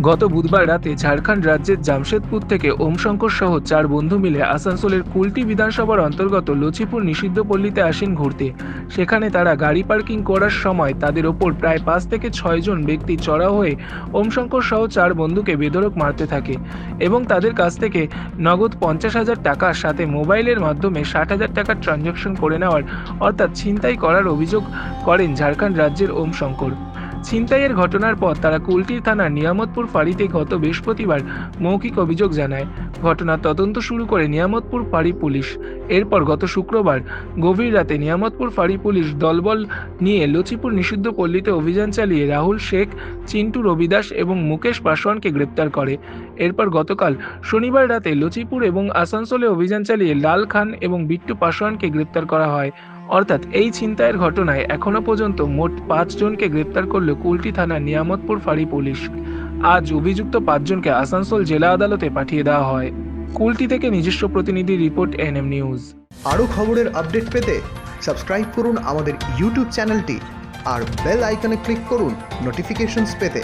গত বুধবার রাতে ঝাড়খণ্ড রাজ্যের জামশেদপুর থেকে ওমশঙ্কর সহ চার বন্ধু মিলে আসানসোলের কুলটি বিধানসভার অন্তর্গত লচিপুর নিষিদ্ধ পল্লীতে আসেন ঘুরতে। সেখানে তারা গাড়ি পার্কিং করার সময় তাদের ওপর প্রায় পাঁচ থেকে ছয়জন ব্যক্তি চড়া হয়ে ওমশঙ্কর সহ চার বন্ধুকে বেধড়ক মারতে থাকে এবং তাদের কাছ থেকে নগদ পঞ্চাশ হাজার টাকার সাথে মোবাইলের মাধ্যমে ষাট হাজার টাকার ট্রানজ্যাকশন করে নেওয়ার অর্থাৎ ছিনতাই করার অভিযোগ করেন ঝাড়খণ্ড রাজ্যের ওমশঙ্কর। ছিনতাইয়ের ঘটনার পর তারা কুলটির থানার নিয়ামতপুর ফাঁড়িতে গত বৃহস্পতিবার মৌখিক অভিযোগ জানায়। ঘটনার তদন্ত শুরু করে নিয়ামতপুর ফাঁড়ি পুলিশ। এরপর গত শুক্রবার গভীর রাতে নিয়ামতপুর ফাঁড়ি পুলিশ দলবল নিয়ে লচিপুর নিষিদ্ধ পল্লীতে অভিযান চালিয়ে রাহুল শেখ, চিন্টু রবিদাস এবং মুকেশ পাসওয়ানকে গ্রেপ্তার করে। এরপর গতকাল শনিবার রাতে লচিপুর এবং আসানসোলে অভিযান চালিয়ে লাল খান এবং বিট্টু পাসওয়ানকে গ্রেপ্তার করা হয়। অর্থাৎ এই ছিনতাইয়ের ঘটনায় এখনও পর্যন্ত মোট পাঁচজনকে গ্রেপ্তার করল কুলটি থানার নিয়ামতপুর ফাঁড়ি পুলিশ। আজ অভিযুক্ত পাঁচজনকে আসানসোল জেলা আদালতে পাঠিয়ে দেওয়া হয়। কুলটি থেকে নিজস্ব প্রতিনিধি রিপোর্ট এনএম নিউজ। আরও খবরের আপডেট পেতে সাবস্ক্রাইব করুন আমাদের ইউটিউব চ্যানেলটি আর বেল আইকনে ক্লিক করুন নোটিফিকেশনস পেতে।